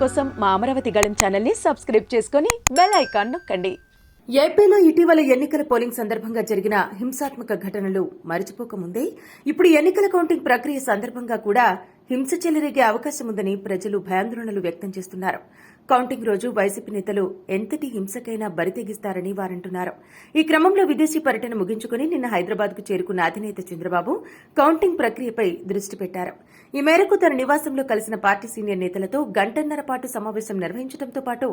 కోసం మా అమరావతి గళం ఛానల్ని సబ్స్క్రైబ్ చేసుకొని బెల్ ఐకాన్ నొక్కండి. ఏపీలో ఇటీవల ఎన్నికల పోలింగ్ సందర్భంగా జరిగిన హింసాత్మక ఘటనలు మరచిపోకముందే ఇప్పుడు ఎన్నికల కౌంటింగ్ ప్రక్రియ సందర్భంగా కూడా హింస చెలరేగే అవకాశం ఉందని ప్రజలు భయాందోళనలు వ్యక్తం చేస్తున్నారు. కౌంటింగ్ రోజు వైసీపీ నేతలు ఎంతటి హింసకైనా బరితెగిస్తారని వారంటున్నారు. ఈ క్రమంలో విదేశీ పర్యటన ముగించుకుని నిన్న హైదరాబాద్కు చేరుకున్న అధినేత చంద్రబాబు కౌంటింగ్ ప్రక్రియపై దృష్టి పెట్టారు. ఈ మేరకు తన నివాసంలో కలిసిన పార్టీ సీనియర్ నేతలతో గంటన్నర పాటు సమావేశం నిర్వహించడంతో పాటు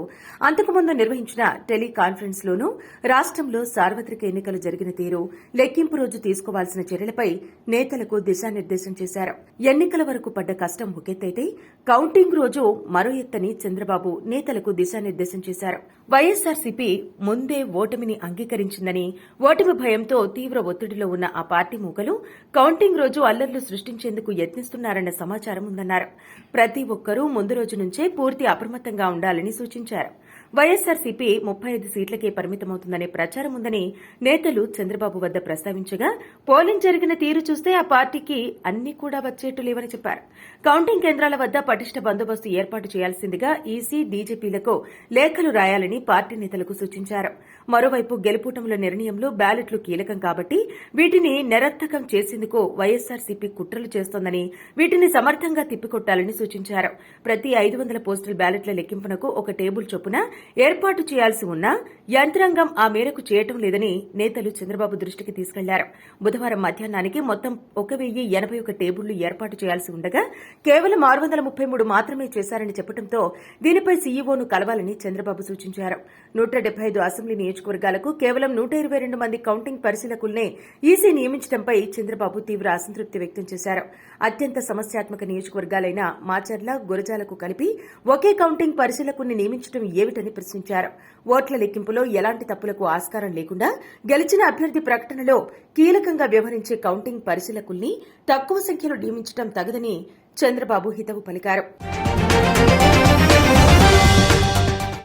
అంతకుముందు నిర్వహించిన టెలికాన్ఫరెన్స్లోనూ రాష్ట్రంలో రాష్టంలో సార్వత్రిక ఎన్నికలు జరిగిన తీరు లెక్కింపు రోజు తీసుకోవాల్సిన చర్యలపై నేతలకు దిశానిర్దేశం చేశారు. ఎన్నికల వరకు పడ్డ కష్టం ఒకెత్తైతే కౌంటింగ్ రోజు మరో ఎత్తని చంద్రబాబు నేతలకు దిశానిర్దేశం చేశారు. వైఎస్సార్సీపీ ముందే ఓటమిని అంగీకరించిందని ఓటమి భయంతో తీవ్ర ఒత్తిడిలో ఉన్న ఆ పార్టీ మూకలు కౌంటింగ్ రోజు అల్లర్లు సృష్టించేందుకు యత్నిస్తున్నారన్న సమాచారం ఉందన్నారు. ప్రతి ఒక్కరూ ముందు రోజు నుంచే పూర్తి అప్రమత్తంగా ఉండాలని సూచించారు. వైఎస్సార్సీపీ ముప్పై ఐదు సీట్లకే పరిమితమవుతుందనే ప్రచారం ఉందని నేతలు చంద్రబాబు వద్ద ప్రస్తావించగా పోలింగ్ జరిగిన తీరు చూస్తే ఆ పార్టీకి అన్ని కూడా వచ్చేట్టు లేవని చెప్పారు. కౌంటింగ్ కేంద్రాల వద్ద పటిష్ట బందోబస్తు ఏర్పాటు చేయాల్సిందిగా ఈసీ డీజీపీలకు లేఖలు రాయాలని పార్టీ నేతలకు సూచించారు. మరోవైపు గెలుపూటముల నిర్ణయంలో బ్యాలెట్లు కీలకం కాబట్టి వీటిని నిరర్థకం చేసేందుకు వైఎస్సార్సీపీ కుట్రలు చేస్తోందని వీటిని సమర్థంగా తిప్పికొట్టాలని సూచించారు. ప్రతి ఐదు వందల పోస్టల్ బ్యాలెట్ల లెక్కింపునకు ఒక టేబుల్ చొప్పున ఏర్పాటు చేయాల్సి ఉన్నా యంత్రాంగం ఆ మేరకు చేయటం లేదని నేతలు చంద్రబాబు దృష్టికి తీసుకెళ్ళారు. బుధవారం మధ్యాహ్నానికి మొత్తం ఒక వెయ్యి ఎనభై ఒక టేబుళ్ళు ఏర్పాటు చేయాల్సి ఉండగా కేవలం ఆరు వందల ముప్పై మూడు మాత్రమే చేశారని చెప్పడంతో దీనిపై సీఈఓను కలవాలని చంద్రబాబు సూచించారు. నూట డెబ్బై ఐదు అసెంబ్లీ నియోజకవర్గాలకు కేవలం నూట ఇరవై రెండు మంది కౌంటింగ్ పరిశీలకుల్నే ఈసీ నియమించడంపై చంద్రబాబు తీవ్ర అసంతృప్తి వ్యక్తం చేశారు. అత్యంత సమస్యాత్మక నియోజకవర్గాలైన మాచర్ల గురజాలకు కలిపి ఒకే కౌంటింగ్ పరిశీలకుల్ని నియమించడం ఏమిటని ప్రశ్నించారు. ఓట్ల లెక్కింపులో ఎలాంటి తప్పులకు ఆస్కారం లేకుండా గెలిచిన అభ్యర్థి ప్రకటనలో కీలకంగా వ్యవహరించే కౌంటింగ్ పరిశీలకుల్ని తక్కువ సంఖ్యలో నియమించడం తగదని చంద్రబాబు హితవు పలికారు.